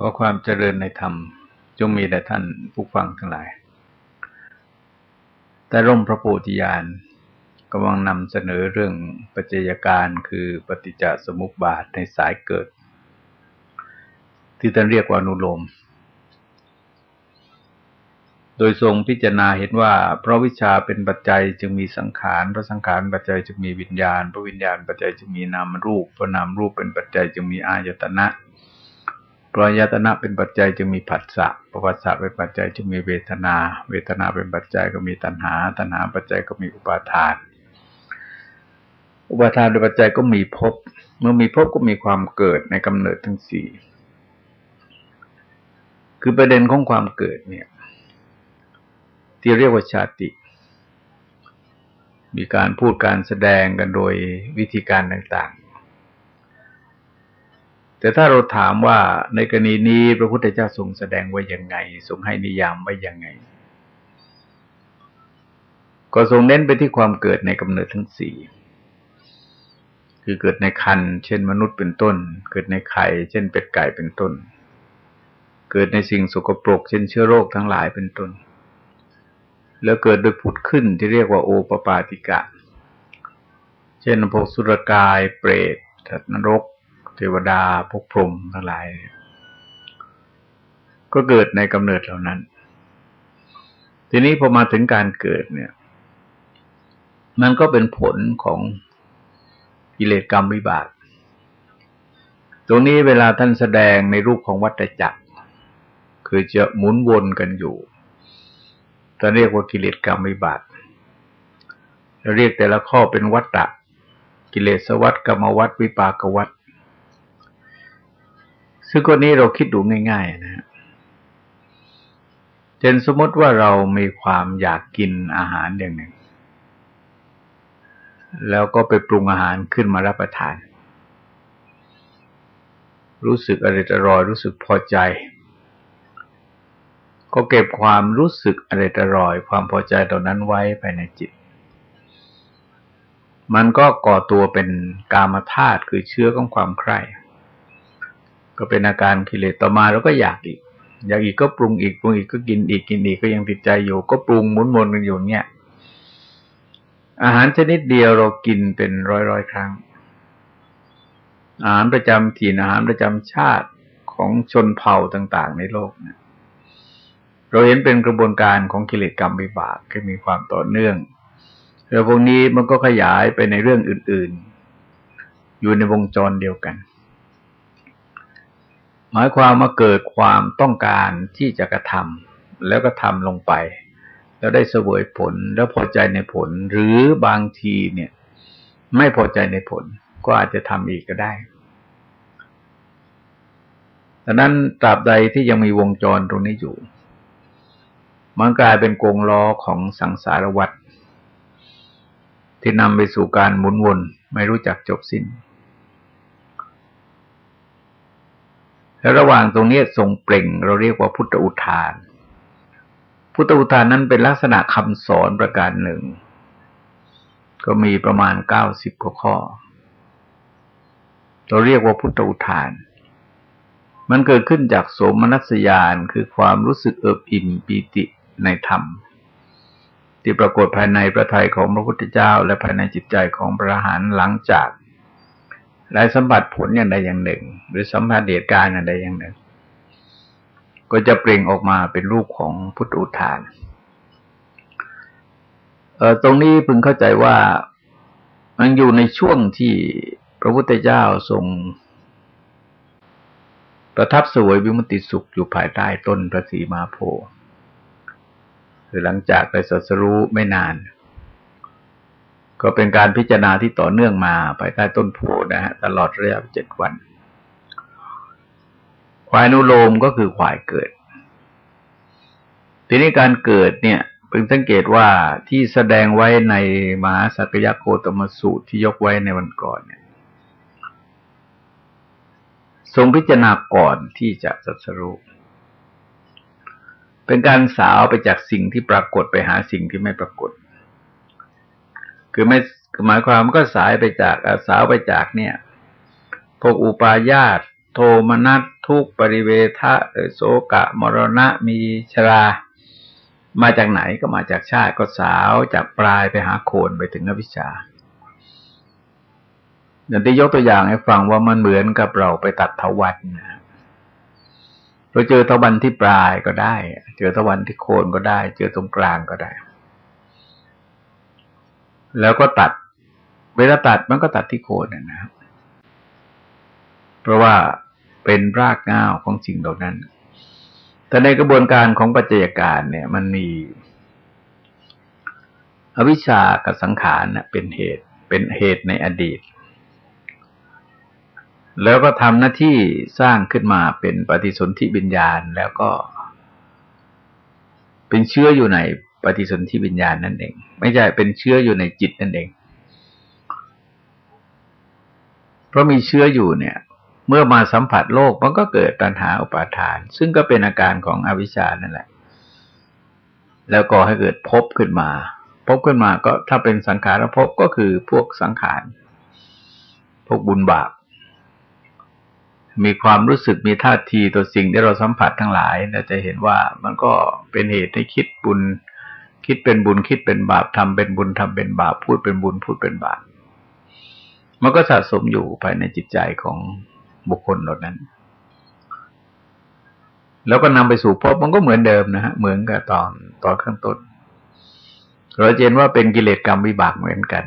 ขอความเจริญในธรรม จงมีแด่ท่านผู้ฟังทั้งหลาย แต่ร่มพระโพธิญาณกำลังนำเสนอเรื่องปัจจัยการคือปฏิจจสมุปบาทในสายเกิด ที่ท่านเรียกว่านุโลม โดยทรงพิจารณาเห็นว่า เพราะวิชาเป็นปัจจัยจึงมีสังขารเพราะสังขารปัจจัยจึงมีวิญญาณเพราะวิญญาณปัจจัยจึงมีนามรูปเพราะนามรูปเป็นปัจจัยจึงมีอายตนะ พราะยตนะเป็นปัจจัยจึงมีผัสสะประวัติศาสตร์เป็นปัจจัยจึงมีเวทนา เวทนาเป็นปัจจัยก็มีตัณหา ตัณหาปัจจัยก็มีอุปาทาน อุปาทานเป็นปัจจัยก็มีภพ เมื่อมีภพก็มีความเกิดในกำเนิดทั้งสี่ คือประเด็นของความเกิดเนี่ย ที่เรียกว่าชาติ มีการพูดการแสดงกันโดยวิธีการต่างๆ แต่ถ้าเราถามว่าในกรณีนี้พระพุทธเจ้าทรงแสดงไว้ยังไง ทรงให้นิยามไว้ยังไง ก็ทรงเน้นไปที่ความเกิดในกำเนิดทั้งสี่คือเกิดในคันเช่นมนุษย์เป็นต้น เกิดในไข่ เช่นเป็ดไก่เป็นต้น เกิดในสิ่งสกปรก เช่นเชื้อโรคทั้งหลายเป็นต้น แล้วเกิดโดยผุดขึ้นที่เรียกว่าโอปปาติกะ เช่นพวกสุรกาย เปรตนรก เทวดาพวกพรหมทั้งหลาย ก็เกิดในกำเนิดเหล่านั้น ทีนี้พอมาถึงการเกิดเนี่ย มันก็เป็นผลของกิเลสกรรมวิบาก ตรงนี้เวลาท่านแสดงในรูปของวัฏจักร คือจะหมุนวนกันอยู่ท่านเรียกว่ากิเลสกรรมวิบากเราเรียกแต่ละข้อเป็นวัฏฏะกิเลสวัฏกรรมวัฏวิปากวัฏ ซึ่งคนนี้เราคิดดูง่าย ๆ นะเช่นสมมติว่าเรามีความอยากกินอาหารอย่างหนึ่ง แล้วก็ไปปรุงอาหารขึ้นมารับประทาน รู้สึกอร่อยอร่อยรู้สึกพอใจ ก็เก็บความรู้สึกอร่อยอร่อย ความพอใจตรงนั้นไว้ภายในจิต มันก็ก่อตัวเป็นกามธาตุคือเชื้อของความใคร่ ก็เป็นอาการกิเลสต่อมาเราก็อยากอีก อยากอีกก็ปรุงอีกปรุงอีกก็กินอีกกินอีกก็ยังติดใจอยู่ ก็ปรุงหมุนวนกันอยู่เนี่ยอาหารชนิดเดียวเรากินเป็นร้อยร้อยครั้ง อาหารประจำถิ่นอาหารประจำชาติของชนเผ่าต่าง ๆ ในโลกเนี่ยเราเห็นเป็นกระบวนการของกิเลสกรรมวิบากที่มีความต่อเนื่องแล้วพวกนี้มันก็ขยายไปในเรื่องอื่น ๆ อยู่ในวงจรเดียวกัน หมายความมาเกิดความต้องการที่จะกระทำแล้วก็ทำลงไป แล้วได้เสวยผลแล้วพอใจในผล หรือบางทีเนี่ย ไม่พอใจในผล ก็อาจจะทำอีกก็ได้ดังนั้นตราบใดที่ยังมีวงจรตรงนี้อยู่ มันกลายเป็นกงล้อของสังสารวัฏที่นำไปสู่การหมุนวนไม่รู้จักจบสิ้น แล้วระหว่างตรงนี้ทรงเปล่ง เราเรียกว่าพุทธอุทาน พุทธอุทานนั้นเป็นลักษณะคำสอนประการหนึ่ง ก็มีประมาณเก้าสิบกว่าข้อ เราเรียกว่าพุทธอุทาน มันเกิดขึ้นจากโสมนัสยานคือความรู้สึกเอิบอิ่มปีติในธรรม ที่ปรากฏภายในพระทัยของพระพุทธเจ้า และภายในจิตใจของพระหานหลังจาก ได้สัมผัสผลอย่างใดอย่างหนึ่ง หรือสัมผัสเหตุการณ์อย่างใดอย่างหนึ่ง ก็จะเปล่งออกมาเป็นรูปของพุทธอุทานเออตรงนี้พึงเข้าใจว่ามันอยู่ในช่วงที่พระพุทธเจ้าทรง ประทับสวยวิมุติสุขอยู่ภายใต้ต้นพระศรีมาโพคือหลังจากไปสัสรู้ไม่นาน ก็เป็นการพิจารณาที่ต่อเนื่องมาภายใต้ต้นโพนะฮะตลอดระยะเจ็ดวัน ควายนุโลมก็คือควายเกิด ทีนี้การเกิดเนี่ยเพิ่งสังเกตว่าที่แสดงไว้ในมหาสักยะโคตมสูตรที่ยกไว้ในวันก่อนเนี่ย ทรงพิจารณาก่อนที่จะสัสรุเป็นการสาวไปจากสิ่งที่ปรากฏไปหาสิ่งที่ไม่ปรากฏ คือไม่หมายความก็สายไปจากสาวไปจากเนี่ย พวกอุปาญาตโทมนัสทุกปริเวทะโสกะ มรณะมีชรา มาจากไหนก็มาจากชาติก็สาวจากปลายไปหาโคนไปถึงอวิชชาอย่างที่ยกตัวอย่างให้ฟังว่ามันเหมือนกับเราไปตัดเถาวันนะเราเจอตะวันที่ปลายก็ได้ เจอตะวันที่โคนก็ได้ เจอตรงกลางก็ได้ แล้วก็ตัด เวลาตัดมันก็ตัดที่โคนนะครับ เพราะว่าเป็นรากง่าวของสิ่งเหล่านั้น แต่ในกระบวนการของปัจจัยการเนี่ย มันมีอวิชชากับสังขารเป็นเหตุ เป็นเหตุในอดีต แล้วก็ทำหน้าที่สร้างขึ้นมาเป็นปฏิสนธิวิญญาณ แล้วก็ เป็นเชื้ออยู่ใน ปฏิสนธิวิญญาณนั่นเอง ไม่ใช่เป็นเชื้ออยู่ในจิตนั่นเอง เพราะมีเชื้ออยู่เนี่ย เมื่อมาสัมผัสโลกมันก็เกิดตัณหาอุปาทาน ซึ่งก็เป็นอาการของอวิชชานั่นแหละ แล้วก็ให้เกิดพบขึ้นมา พบขึ้นมาก็ถ้าเป็นสังขารภพก็คือพวกสังขารพวกบุญบาปมีความรู้สึกมีท่าทีตัวสิ่งที่เราสัมผัสทั้งหลายเราจะเห็นว่ามันก็เป็นเหตุให้คิดบุญ คิดเป็นบุญคิดเป็นบาปทำเป็นบุญทำเป็นบาปพูดเป็นบุญพูดเป็นบาปมันก็สะสมอยู่ภายในจิตใจของบุคคลเหล่านั้น แล้วก็นำไปสู่พบมันก็เหมือนเดิมนะฮะเหมือนกับตอนตอนข้างต้นเราเห็นว่าเป็นกิเลสกรรมวิบากเหมือนกัน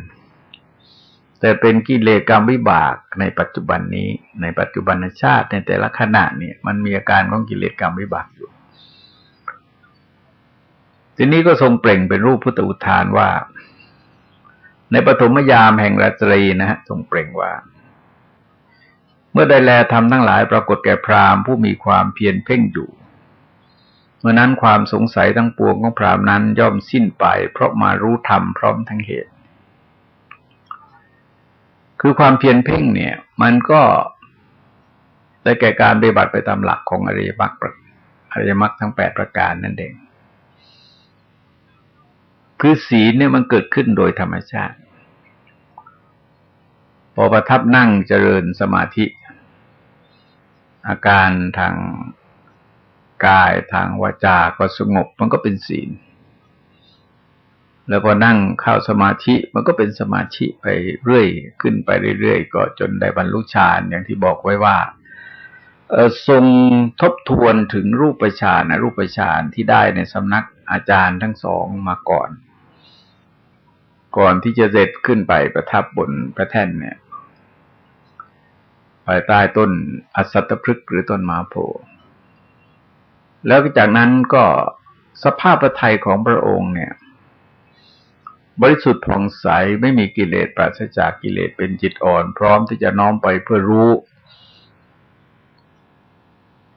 แต่เป็นกิเลสกรรมวิบากในปัจจุบันนี้ ในปัจจุบันชาติในแต่ละขณะเนี่ย มันมีอาการของกิเลสกรรมวิบากอยู่ ทีนี้ก็ทรงเปล่งเป็นรูปพุทธอุทานว่า ในปฐมยามแห่งราตรีนะฮะทรงเปล่งว่า เมื่อได้แลทำทั้งหลายปรากฏแก่พราหมณ์ผู้มีความเพียรเพ่งอยู่เมื่อนั้นความสงสัยทั้งปวงของพราหมณ์นั้นย่อมสิ้นไป เพราะมารู้ธรรมพร้อมทั้งเหตุ คือความเพียรเพ่งเนี่ย มันก็ได้แก่การปฏิบัติไปตามหลักของอริยมรรคอริยมรรคทั้งแปดประการนั่นเอง คือศีลเนี่ยมันเกิดขึ้นโดยธรรมชาติ พอประทับนั่งเจริญสมาธิ อาการทางกายทางวาจาก็สงบมันก็เป็นศีล แล้วพอนั่งเข้าสมาธิมันก็เป็นสมาธิไปเรื่อยขึ้นไปเรื่อยๆก็จนได้บรรลุฌานอย่างที่บอกไว้ว่าทรงทบทวนถึงรูปฌานนะรูปฌานที่ได้ในสำนักอาจารย์ทั้งสองมาก่อน ก่อนที่จะเสร็จขึ้นไปประทับบนพระแท่นเนี่ยภายใต้ต้นอสัตพฤกษ์หรือต้นมาโพแล้วจากนั้นก็สภาพพระทัยของพระองค์เนี่ย บริสุทธิ์ผ่องใสไม่มีกิเลสปราศจากกิเลสเป็นจิตอ่อน พร้อมที่จะน้อมไปเพื่อรู้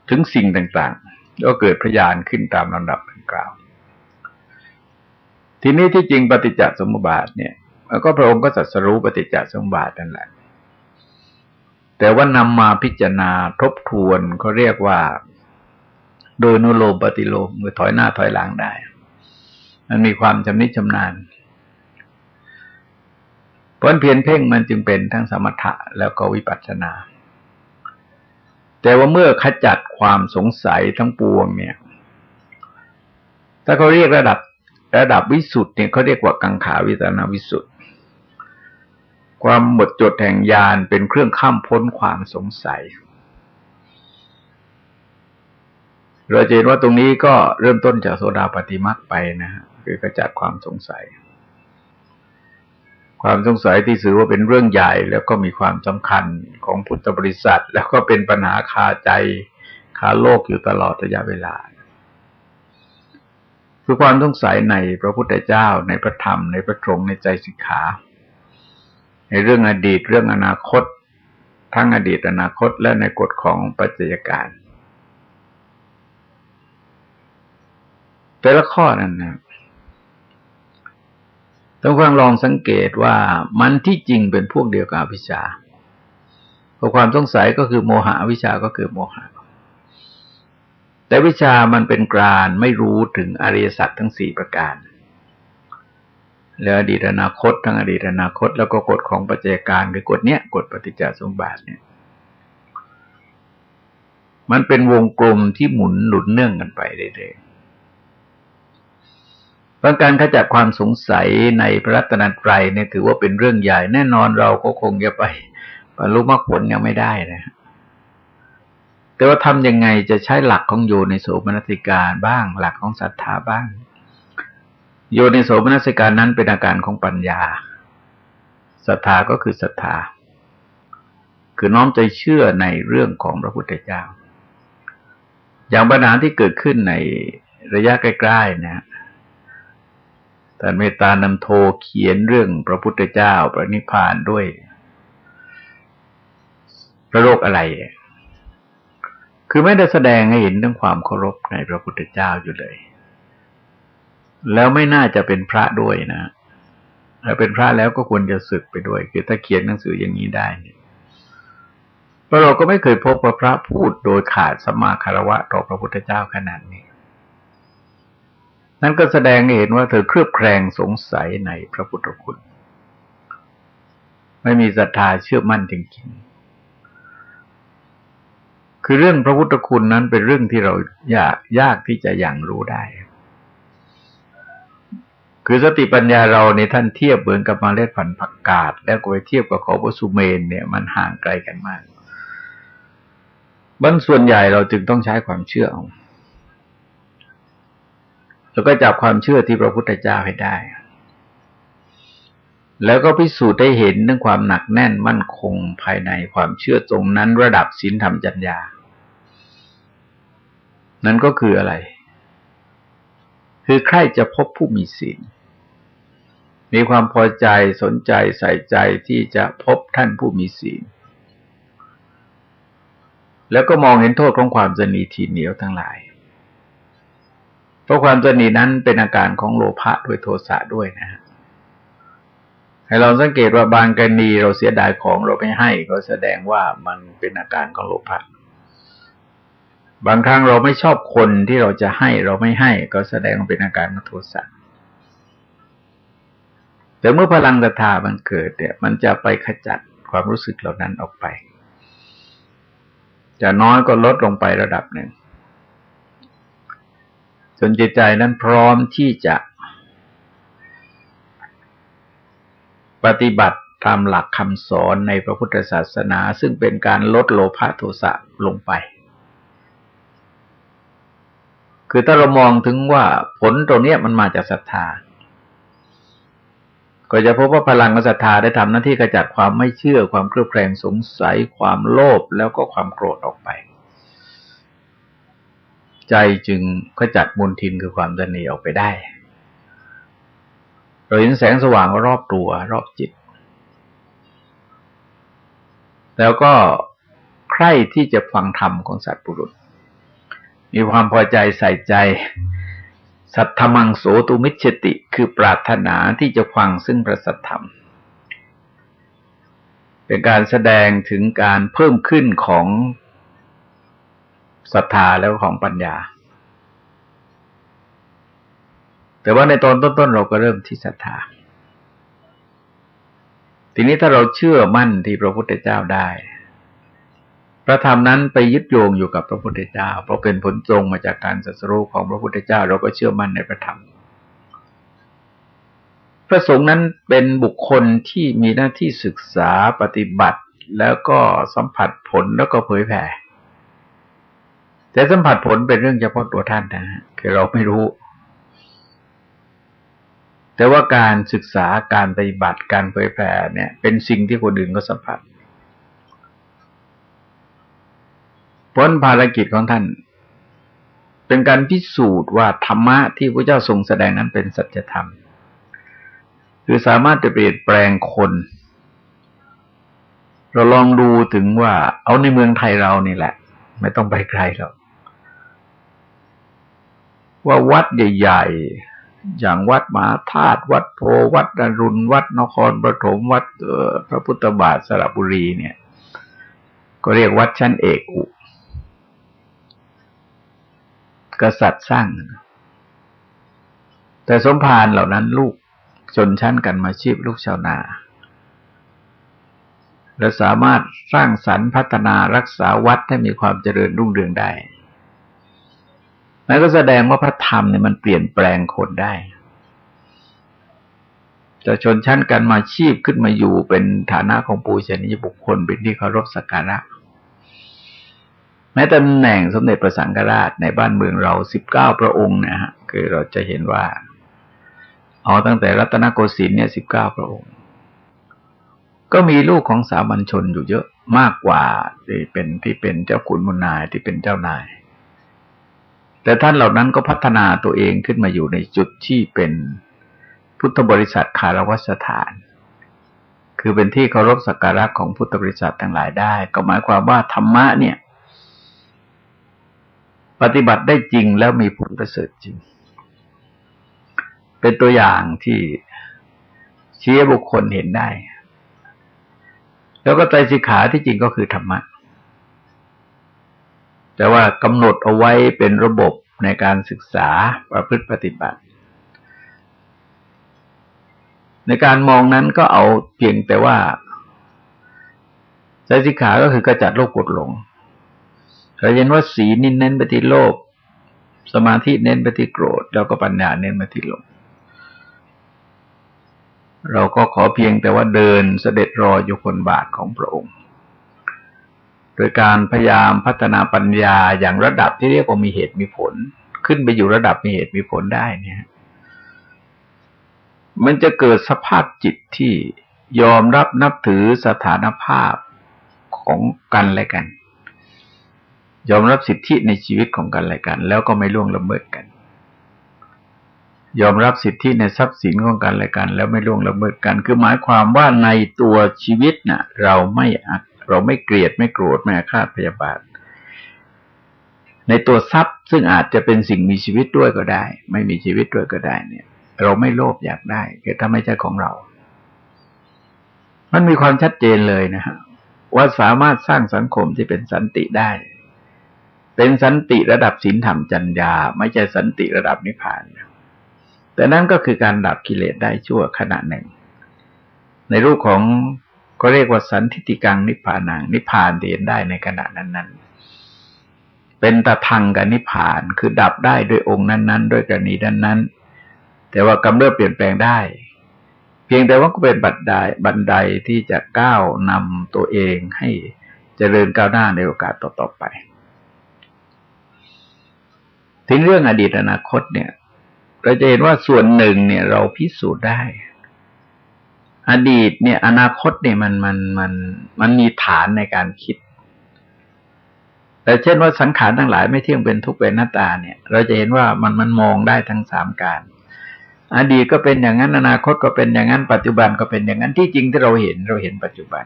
ถึงสิ่งต่างๆแล้วเกิดพยานขึ้นตามลำดับดังกล่าว ทีนี้ที่จริงปฏิจจสมุปบาทเนี่ยก็พระองค์ก็สัสรู้ปฏิจจสมุปบาทนั่นแหละ แต่ว่านำมาพิจารณาทบทวนเขาเรียกว่า โดยนุโลมปฏิโลมือถอยหน้าถอยหลังได้ มันมีความชำนิชำนาญเพราะเพียนเพ่งมันจึงเป็นทั้งสมถะแล้วก็วิปัสสนา แต่ว่าเมื่อขจัดความสงสัยทั้งปวงเนี่ย ถ้าเขาเรียกระดับ ระดับวิสุทธ์เนี่ยเขาเรียกว่ากังขาวิตนาวิสุทธ์ความหมดจดแห่งญาณเป็นเครื่องข้ามพ้นความสงสัย เราจะเห็นว่าตรงนี้ก็เริ่มต้นจากโซดาปฏิมักไปนะฮะคือขจัดความสงสัย ความสงสัยที่ถือว่าเป็นเรื่องใหญ่แล้วก็มีความสำคัญของพุทธบริษัท แล้วก็เป็นปัญหาคาใจคาโลกอยู่ตลอดระยะเวลา คือความสงสัยในพระพุทธเจ้า ในพระธรรม ในพระตรงในใจสิกขา ในเรื่องอดีตเรื่องอนาคต ทั้งอดีตอนาคตและในกฎของปัจจัยการ แต่ละข้อนั้นนะต้องฟังลองสังเกตว่ามันที่จริงเป็นพวกเดียวกับวิชาเพราะความสงสัยก็คือโมหะวิชาก็คือโมหะ แต่วิชามันเป็นกลารไม่รู้ถึงอริยสัจทั้งสี่ประการแล้วอดีตอนาคต ทั้งอดีตอนาคต แล้วก็กฎของปัจจัยการคือกฎเนี้ยกฎปฏิจจสมบัติเนี่ย มันเป็นวงกลมที่หมุนหนุนเนื่องกันไปเรื่อยๆเพราะการขจัดความสงสัยในพระรัตนตรัยเนี่ยถือว่าเป็นเรื่องใหญ่ แน่นอนเราก็คงจะไปบรรลุมรรคผลยังไม่ได้นะ แต่ว่าทำยังไงจะใช้หลักของโยในโสมนสิการบ้าง หลักของศรัทธาบ้าง โยในโสมนสิการนั้นเป็นอาการของปัญญาศรัทธาก็คือศรัทธา คือน้อมใจเชื่อในเรื่องของพระพุทธเจ้า อย่างปัญหาที่เกิดขึ้นในระยะใกล้ๆนะแต่เมตตานำโทเขียนเรื่องพระพุทธเจ้าพระนิพพานด้วย พระโลกอะไร คือไม่ได้แสดงให้เห็นเรื่องความเคารพในพระพุทธเจ้าอยู่เลย แล้วไม่น่าจะเป็นพระด้วยนะถ้าเป็นพระแล้วก็ควรจะศึกไปด้วย คือถ้าเขียนหนังสืออย่างนี้ได้เพราะเราก็ไม่เคยพบว่าพระพูดโดยขาดสมาคารวะต่อพระพุทธเจ้าขนาดนี้ นั่นก็แสดงให้เห็นว่าเธอเครือบแคลงสงสัยในพระพุทธคุณ ไม่มีศรัทธาเชื่อมั่นจริงๆ คือเรื่องพระพุทธคุณนั้นเป็นเรื่องที่เรายากยากที่จะยังรู้ได้ คือสติปัญญาเราในท่านเทียบเหมือนกับมาเล็ดผันผักกาด แล้วก็ไปเทียบกับขาวสุเมนเนี่ยมันห่างไกลกันมากบันส่วนใหญ่เราจึงต้องใช้ความเชื่อเอาแล้วก็จับความเชื่อที่พระพุทธเจ้าให้ได้ แล้วก็พิสูจน์ได้เห็นเรื่องความหนักแน่นมั่นคงภายในความเชื่อตรงนั้นระดับศีลธรรมจัญญา นั่นก็คืออะไร คือใครจะพบผู้มีศีล มีความพอใจสนใจใส่ใจที่จะพบท่านผู้มีศีล แล้วก็มองเห็นโทษของความสนีทีเหนียวทั้งหลาย เพราะความสนีนั้นเป็นอาการของโลภะด้วยโทสะด้วยนะฮะ ให้เราสังเกตว่าบางกรณีเราเสียดายของเราไม่ให้ ก็แสดงว่ามันเป็นอาการของโลภะบางครั้งเราไม่ชอบคนที่เราจะให้เราไม่ให้ ก็แสดงเป็นอาการของโทสะแต่เมื่อพลังศรัทธามันเกิดเนี่ยมันจะไปขจัดความรู้สึกเหล่านั้นออกไป จะน้อยก็ลดลงไประดับหนึ่งจนจิตใจนั้นพร้อมที่จะ ปฏิบัติตามหลักคำสอนในพระพุทธศาสนา ซึ่งเป็นการลดโลภะโทสะลงไป คือถ้าเรามองถึงว่าผลตรงนี้มันมาจากศรัทธา ก็จะพบว่าพลังของศรัทธาได้ทำหน้าที่กระจัดความไม่เชื่อความเครือบแคลงสงสัย ความโลภแล้วก็ความโกรธออกไป ใจจึงขจัดมลทินคือความตนีออกไปได้ เราเห็นแสงสว่างรอบตัว รอบจิต แล้วก็ใคร่ที่จะฟังธรรมของสัตว์ปุรุษ มีความพอใจใส่ใจ สัทธมังโสตุมิชติ คือปรารถนาที่จะฟังซึ่งประสัทธรรม เป็นการแสดงถึงการเพิ่มขึ้นของศรัทธาแล้วของปัญญา แต่ว่าในตอนต้นๆเราก็เริ่มที่ศรัทธา ทีนี้ถ้าเราเชื่อมั่นที่พระพุทธเจ้าได้ พระธรรมนั้นไปยึดโยงอยู่กับพระพุทธเจ้า เพราะเป็นผลตรงมาจากการสัสรู้ของพระพุทธเจ้า เราก็เชื่อมั่นในพระธรรม พระสงฆ์นั้นเป็นบุคคลที่มีหน้าที่ศึกษาปฏิบัติแล้วก็สัมผัสผลแล้วก็เผยแผ่แต่สัมผัสผลเป็นเรื่องเฉพาะตัวท่านนะฮะคือเราไม่รู้ แต่ว่าการศึกษาการปฏิบัติการเผยแผ่เนี่ย เป็นสิ่งที่คนอื่นก็สัมผัสพ้นภารกิจของท่าน เป็นการพิสูจน์ว่าธรรมะที่พระเจ้าทรงแสดงนั้นเป็นสัจธรรม คือสามารถจะเปลี่ยนแปลงคน เราลองดูถึงว่า เอาในเมืองไทยเรานี่แหละ ไม่ต้องไปไกลหรอกว่าวัดใหญ่ ๆ อย่างวัดมหาธาตุวัดโพวัดดารุณวัดนครปฐมวัดพระพุทธบาทสระบุรีเนี่ย ก็เรียกวัดชั้นเอกอุกษัตริย์สร้าง แต่สมภารเหล่านั้นลูกชนชั้นกันมาชีพลูกชาวนา และสามารถสร้างสรรค์พัฒนารักษาวัดให้มีความเจริญรุ่งเรืองได้ นั่นก็แสดงว่าพระธรรมเนี่ยมันเปลี่ยนแปลงคนได้จะชนชั้นกันมาชีพขึ้นมาอยู่เป็นฐานะของปูชนียบุคคลเป็นที่เคารพสักการะ แม้ตำแหน่งสมเด็จพระสังฆราชในบ้านเมืองเราสิบเก้าพระองค์นะฮะคือเราจะเห็นว่าเอาตั้งแต่รัตนโกสินทร์เนี่ยสิบเก้าพระองค์ ก็มีลูกของสามัญชนอยู่เยอะมากกว่าที่เป็นที่เป็นเจ้าขุนมุนนายที่เป็นเจ้านาย แต่ท่านเหล่านั้นก็พัฒนาตัวเองขึ้นมาอยู่ในจุดที่เป็นพุทธบริษัทคารวสถาน คือเป็นที่เคารพสักการะของพุทธบริษัททั้งหลายได้ ก็หมายความว่าธรรมะเนี่ย ปฏิบัติได้จริงแล้วมีผลประเสริฐจริง เป็นตัวอย่างที่ชี้บุคคลเห็นได้ แล้วก็ใจสิกขาที่จริงก็คือธรรมะ แต่ว่ากำหนดเอาไว้เป็นระบบในการศึกษาประพฤติปฏิบัติ ในการมองนั้นก็เอาเพียงแต่ว่าใจสิกขาก็คือกระจัดโลภกดหลงเราเห็นว่าสีนินเน้นไปที่โลภสมาธิเน้นไปที่โกรธ แล้วก็ปัญญาเน้นไปที่หลงเราก็ขอเพียงแต่ว่าเดินเสด็จรออยู่คนบาทของพระองค์ โดยการพยายามพัฒนาปัญญาอย่างระดับที่เรียกว่ามีเหตุมีผล ขึ้นไปอยู่ระดับมีเหตุมีผลได้เนี่ย มันจะเกิดสภาพจิตที่ยอมรับนับถือสถานภาพของกันและกัน ยอมรับสิทธิในชีวิตของกันและกัน แล้วก็ไม่ล่วงละเมิดกัน ยอมรับสิทธิในทรัพย์สินของกันและกัน แล้วไม่ล่วงละเมิดกัน คือหมายความว่าในตัวชีวิตนะ่ะ เราไม่อัก เราไม่เกลียดไม่โกรธไม่อาฆาตพยาบาท ในตัวทรัพย์ซึ่งอาจจะเป็นสิ่งมีชีวิตด้วยก็ได้ ไม่มีชีวิตด้วยก็ได้เนี่ย เราไม่โลภอยากได้คือถ้าไม่ใช่ของเรา มันมีความชัดเจนเลยนะฮะว่าสามารถสร้างสังคมที่เป็นสันติได้ เป็นสันติระดับศีลธรรมจัญญา ไม่ใช่สันติระดับนิพพาน แต่นั่นก็คือการดับกิเลสได้ชั่วขณะหนึ่ง ในรูปของ ก็เรียกว่าสันทิติกังนิพพานังนิพพานเรียนได้ในขณะนั้น ๆ เป็นตะทังกับนิพพานคือดับได้ด้วยองค์นั้น ๆ ด้วยกรณีนั้นๆ แต่ว่ากำเริบเปลี่ยนแปลงได้ เพียงแต่ว่าก็เป็นบันไดบันไดที่จะก้าวนำตัวเองให้เจริญก้าวหน้าในโอกาสต่อๆไปถึงเรื่องอดีตอนาคตเนี่ย เราจะเห็นว่าส่วนหนึ่งเนี่ยเราพิสูจน์ได้ อดีตเนี่ย อนาคตเนี่ยมันมันมันมันมีฐานในการคิด แต่เช่นว่าสังขารทั้งหลายไม่เที่ยงเป็นทุกเป็นหน้าตาเนี่ย เราจะเห็นว่ามันมันมองได้ทั้งสามการ อดีตก็เป็นอย่างนั้น อนาคตก็เป็นอย่างนั้น ปัจจุบันก็เป็นอย่างนั้นที่จริงที่เราเห็นเราเห็นปัจจุบัน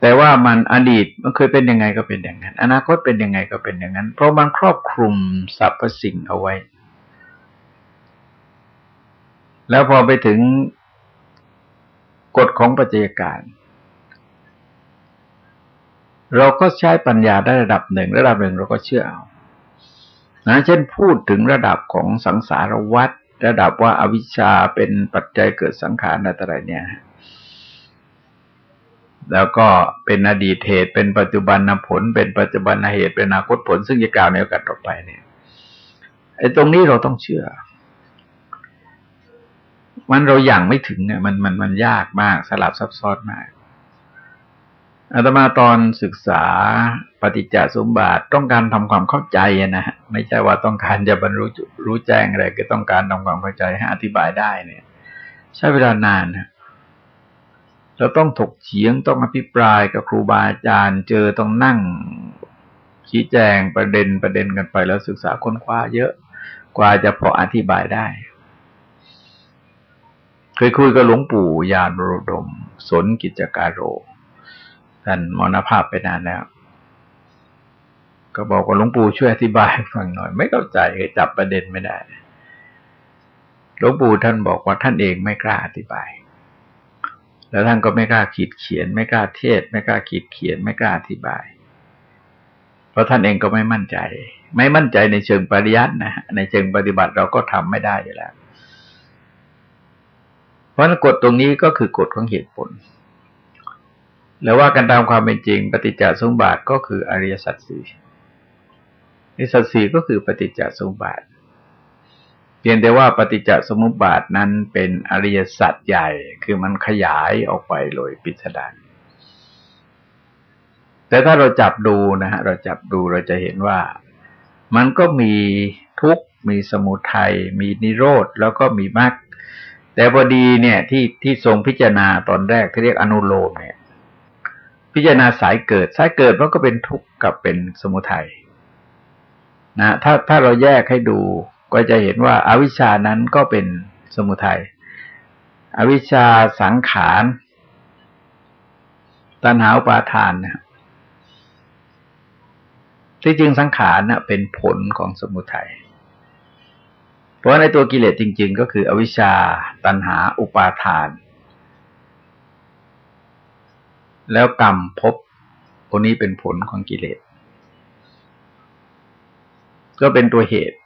แต่ว่ามันอดีตมันเคยเป็นยังไงก็เป็นอย่างนั้น อนาคตเป็นยังไงก็เป็นอย่างนั้น เพราะมันครอบคลุมสรรพสิ่งเอาไว้ แล้วพอไปถึงกฎของปัจจัยการ เราก็ใช้ปัญญาได้ระดับหนึ่ง ระดับหนึ่งเราก็เชื่อเอานะเช่นพูดถึงระดับของสังสารวัฏระดับว่าอาวิชชาเป็นปัจจัยเกิดสังขารอะไรเนี่ย แล้วก็เป็นอดีตเหตุ เป็นปัจจุบันผล เป็นปัจจุบันเหตุ เป็นอนาคตผล ซึ่งจะกล่าวในโอกาสต่อไปเนี่ยไอ้ตรงนี้เราต้องเชื่อ มันเราอย่างไม่ถึงเนี่ยมันมันมันยากมากสลับซับซ้อนมากอาตมาตอนศึกษาปฏิจจสมบัติต้องการทำความเข้าใจนะฮะไม่ใช่ว่าต้องการจะบรรลุรู้แจ้งอะไรก็ต้องการทำความเข้าใจให้อธิบายได้เนี่ย ใช้เวลานานนะเราต้องถกเฉียงต้องอภิปรายกับครูบาอาจารย์ เจอต้องนั่งชี้แจงประเด็นประเด็นกันไปแล้วศึกษาค้นคว้าเยอะกว่าจะพออธิบายได้ เคยคุยกับหลวงปู่ยานบรดม สนกิจการโรท่านมรณภาพไปนานแล้ว ก็บอกว่าหลวงปู่ช่วยอธิบายฟังหน่อย ไม่เข้าใจจับประเด็นไม่ได้หลวงปู่ท่านบอกว่าท่านเองไม่กล้าอธิบาย แล้วท่านก็ไม่กล้าขีดเขียน ไม่กล้าเทศ ไม่กล้าขีดเขียน ไม่กล้าอธิบาย เพราะท่านเองก็ไม่มั่นใจ ไม่มั่นใจในเชิงปริยัตินะในเชิงปฏิบัติเราก็ทำไม่ได้อยู่แล้ว เพราะฉะนั้นกฎตรงนี้ก็คือกฎของเหตุผล แล้วว่ากันตามความเป็นจริง ปฏิจจสมบัติก็คืออริยสัจสี่อริยสัจสี่ก็คือปฏิจจสมบัติเพียงแต่ว่าปฏิจจสมุปบาทนั้นเป็นอริยสัจใหญ่ คือมันขยายออกไปโดยปิสดารแต่ถ้าเราจับดูนะฮะเราจับดูเราจะเห็นว่ามันก็มีทุกข์มีสมุทัยมีนิโรธแล้วก็มีมรรค แต่พอดีเนี่ยที่ที่ทรงพิจารณาตอนแรกที่เรียกอนุโลมเนี่ย พิจารณาสายเกิด สายเกิดมันก็เป็นทุกข์กับเป็นสมุทัยนะถ้าถ้าเราแยกให้ดูก็จะเห็นว่าอาวิชานั้นก็เป็นสมุทัยอวิชชาสังขารตัณหาปาทานนะที่จริงสังขารนะเป็นผลของสมุทัย เพราะในตัวกิเลสจริง ๆ ก็คืออวิชชาตัณหาอุปาทาน แล้วกรรมภพพวกนี้เป็นผลของกิเลส ก็เป็นตัวเหตุ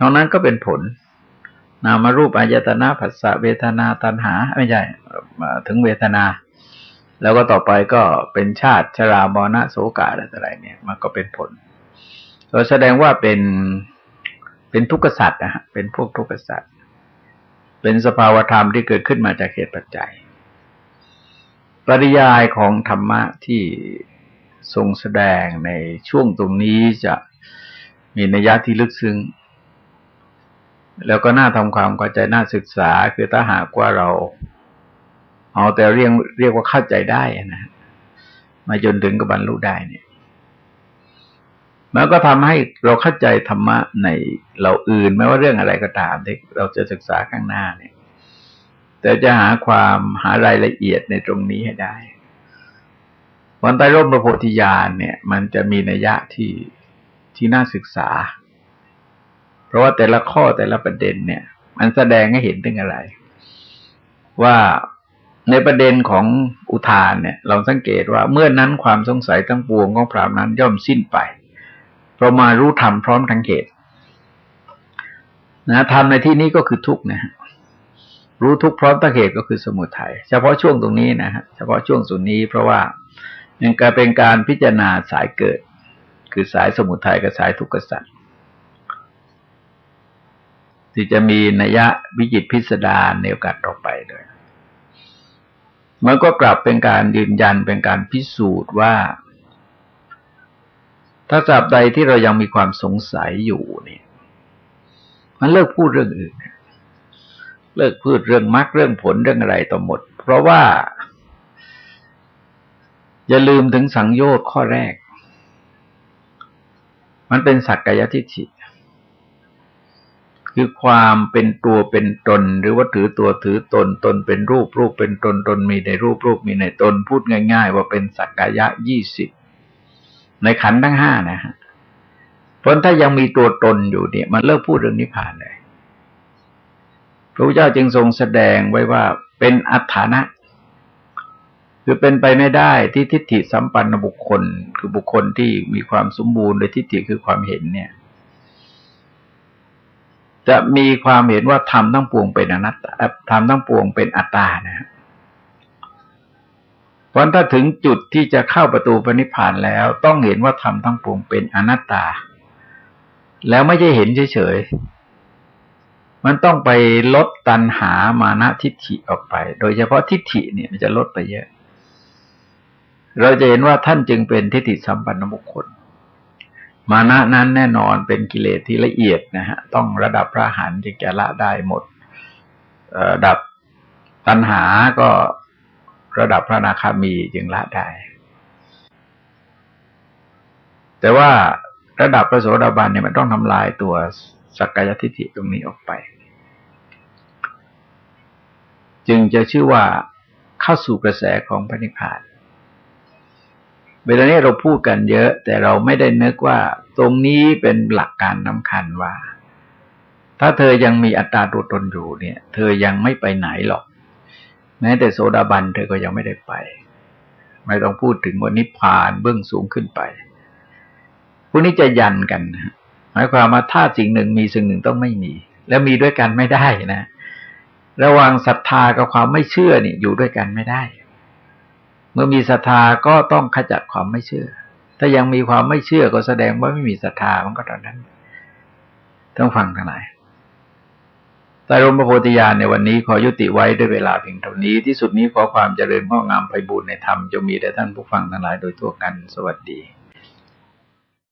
นอกนั้นก็เป็นผล นามารูปอายตนะผัสสะเวทนาตัณหา ไม่ใช่ถึงเวทนา แล้วก็ต่อไปก็เป็นชาติชรามรณะโสกาอะไรเนี่ย มันก็เป็นผลเราแสดงว่าเป็น เป็นทุกข์สัตว์นะฮะเป็นพวกทุกข์สัตว์เป็นสภาวธรรมที่เกิดขึ้นมาจากเหตุปัจจัย ปริยายของธรรมะที่ทรงแสดงในช่วงตรงนี้จะมีนัยยะที่ลึกซึ้งแล้วก็น่าทำความเข้าใจน่าศึกษา คือถ้าหากว่าเรา เอาแต่เรียกเรียกว่าเข้าใจได้นะมาจนถึงกับบรรลุได้เนี่ย มันก็ทำให้เราเข้าใจธรรมะในเราอื่นไม่ว่าเรื่องอะไรก็ตามที่เราจะศึกษาข้างหน้าเนี่ย แต่จะหาความหารายละเอียดในตรงนี้ให้ได้วันใต้ร่มพระโพธิญาณเนี่ย มันจะมีนัยยะที่ที่น่าศึกษา เพราะว่าแต่ละข้อแต่ละประเด็นเนี่ย มันแสดงให้เห็นถึงอะไร ว่าในประเด็นของอุทานเนี่ย เราสังเกตว่าเมื่อนั้นความสงสัยทั้งปวงของพรามนั้นย่อมสิ้นไป เราะมารู้ธรรมพร้อมทั้งเหตุนะธรรมในที่นี้ก็คือทุกนะฮะรู้ทุกพร้อมทั้งเหตุก็คือสมุทัยเฉพาะช่วงตรงนี้นะฮะเฉพาะช่วงส่วนนี้เพราะว่ายังการเป็นการพิจารณาสายเกิด คือสายสมุทัยกับสายทุกข์สัตว์ที่จะมีนัยยะวิจิตพิสดารในโอกาสต่อไปด้วยมันก็กลับเป็นการยืนยันเป็นการพิสูจน์ว่า ถ้าจับใดที่เรายังมีความสงสัยอยู่เนี่ยมันเลิกพูดเรื่องอื่น เลิกพูดเรื่องมรรคเรื่องผลเรื่องอะไรต่อหมด เพราะว่า อย่าลืมถึงสังโยชน์ข้อแรก มันเป็นสักกายทิฏฐิคือความเป็นตัวเป็นตน หรือว่าถือตัวถือตนตนเป็นรูปรูปเป็นตนตนมีในรูปรูปมีในตนพูดง่าย ๆ ว่าเป็นสักกายะยี่สิบ ในขันทั้งห้านะฮะเพราะถ้ายังมีตัวตนอยู่เนี่ย มันเลิกพูดเรื่องนิพพานเลยพระพุทธเจ้าจึงทรงแสดงไว้ว่าเป็นอัฏฐานะ คือเป็นไปไม่ได้ที่ทิฏฐิสัมปันนบุคคล คือบุคคลที่มีความสมบูรณ์โดยทิฏฐิคือความเห็นเนี่ย จะมีความเห็นว่าธรรมทั้งปวงเป็นอนัตตาธรรมทั้งปวงเป็นอัตตานะ เพราะถ้าถึงจุดที่จะเข้าประตูปณิพานแล้ว ต้องเห็นว่าธรรมทั้งปวงเป็นอนัตตา แล้วไม่ใช่เห็นเฉยๆ มันต้องไปลดตัณหามานะทิฏฐิออกไป โดยเฉพาะทิฏฐิเนี่ยมันจะลดไปเยอะ เราจะเห็นว่าท่านจึงเป็นทิฏฐิสัมปันนบุคคล มานะนั้นแน่นอนเป็นกิเลสที่ละเอียดนะฮะ ต้องระดับพระหันจึงจะละได้หมดระดับตัณหาก็ ระดับพระนาคามีจึงละได้ แต่ว่าระดับพระโสดาบันเนี่ยมันต้องทำลายตัวสักกายทิฏฐิตรงนี้ออกไป จึงจะชื่อว่าเข้าสู่กระแสของพระนิพพานเวลานี้เราพูดกันเยอะ แต่เราไม่ได้นึกว่าตรงนี้เป็นหลักการสาคัญว่า ถ้าเธอยังมีอัตตาตัวตนอยู่เนี่ย เธอยังไม่ไปไหนหรอก แม้แต่โซดาบันเธอก็ยังไม่ได้ไป ไม่ต้องพูดถึงว่านิพพานเบื้องสูงขึ้นไปพวกนี้จะยันกันหมายความว่าถ้าสิ่งหนึ่งมีสิ่งหนึ่งต้องไม่มี แล้วมีด้วยกันไม่ได้นะ ระหว่างศรัทธากับความไม่เชื่อนี่อยู่ด้วยกันไม่ได้ เมื่อมีศรัทธาก็ต้องขจัดความไม่เชื่อ ถ้ายังมีความไม่เชื่อก็แสดงว่าไม่มีศรัทธามันก็ตอนนั้น ต้องฟังทั้งหลาย ใต้รมพระโพธิญาณในวันนี้ขอยุติไว้ด้วยเวลาเพียงเท่านี้ ที่สุดนี้ขอความเจริญงอกงามไพบูรณ์ในธรรมจงมีแด่ท่านผู้ฟังทั้งหลายโดยทั่วกัน สวัสดี